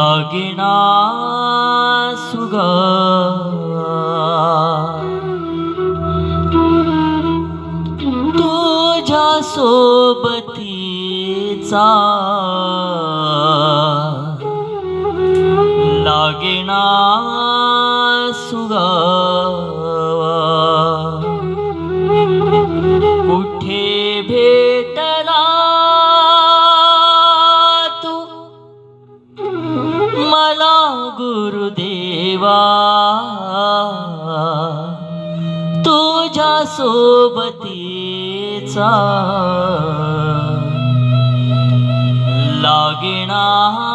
लागिना Suga. तुझ्या सोबतीचा लागिना Suga. गुरुदेवा। तुझ्या सोबतीचा लागणार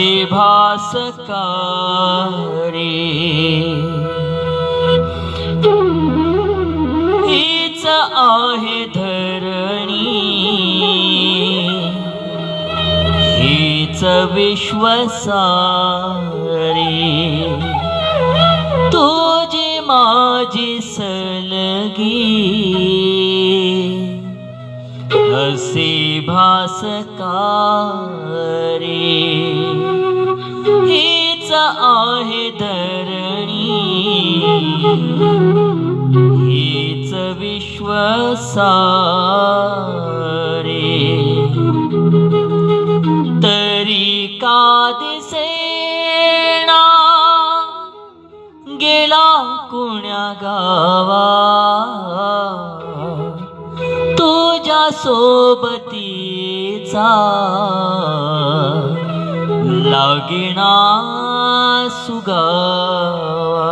असे भासकारे हीच आहे धरणी. हीच विश्वसारे तुझी माझी सलगी. असे भासकार आहे धरणी. हीच विश्वसारे. तरी का दिसेना गेला कुण्या गावा? तुझ्या सोबतीचा. लागिणा सुगावा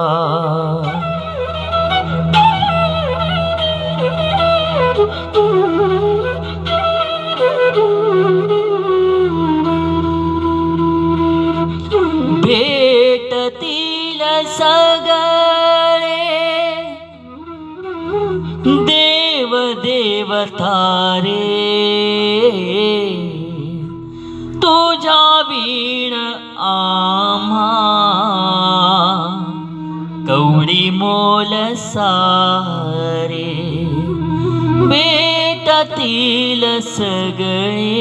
भेटतील सगळे. देव देवतारे सगळे।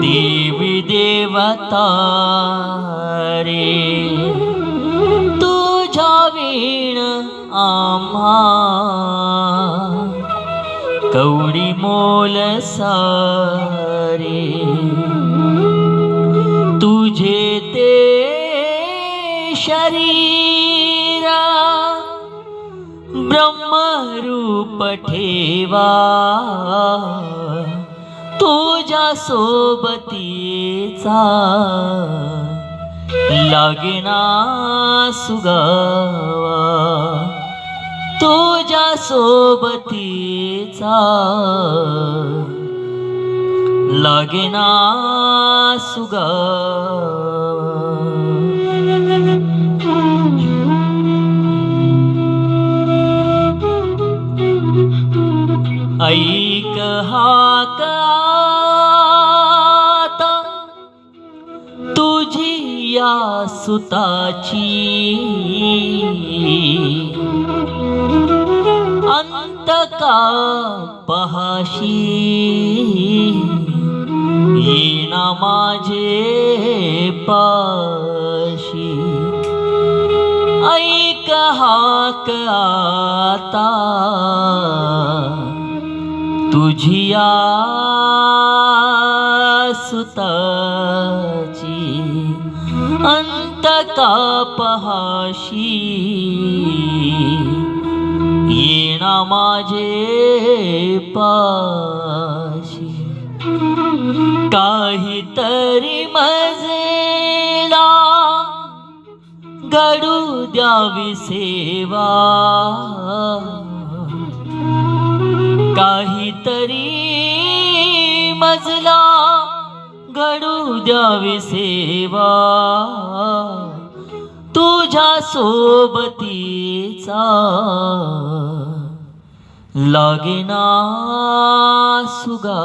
देवी देवता रे तुझ्या वीण आम्हा। कवडी मोल सारे तुझे ते शरीरा ब्रह्मरूप ठेवा. तुझ्या सोबतीचा लागेना सुगावा. तुझ्या सोबतीचा लागेना सुगावा. एक हाक आता तुझी या सुताची अंत का पहाशी येना माझे पाशी. ऐक हाक आता तुझिया सुताची अंत का पहाशी येणा माझे पाशी. काहीतरी मजेला गडू द्यावी सेवा. काहीतरी मजला घडू द्यावी सेवा. तुझ्या सोबतीचा लागेना सुगा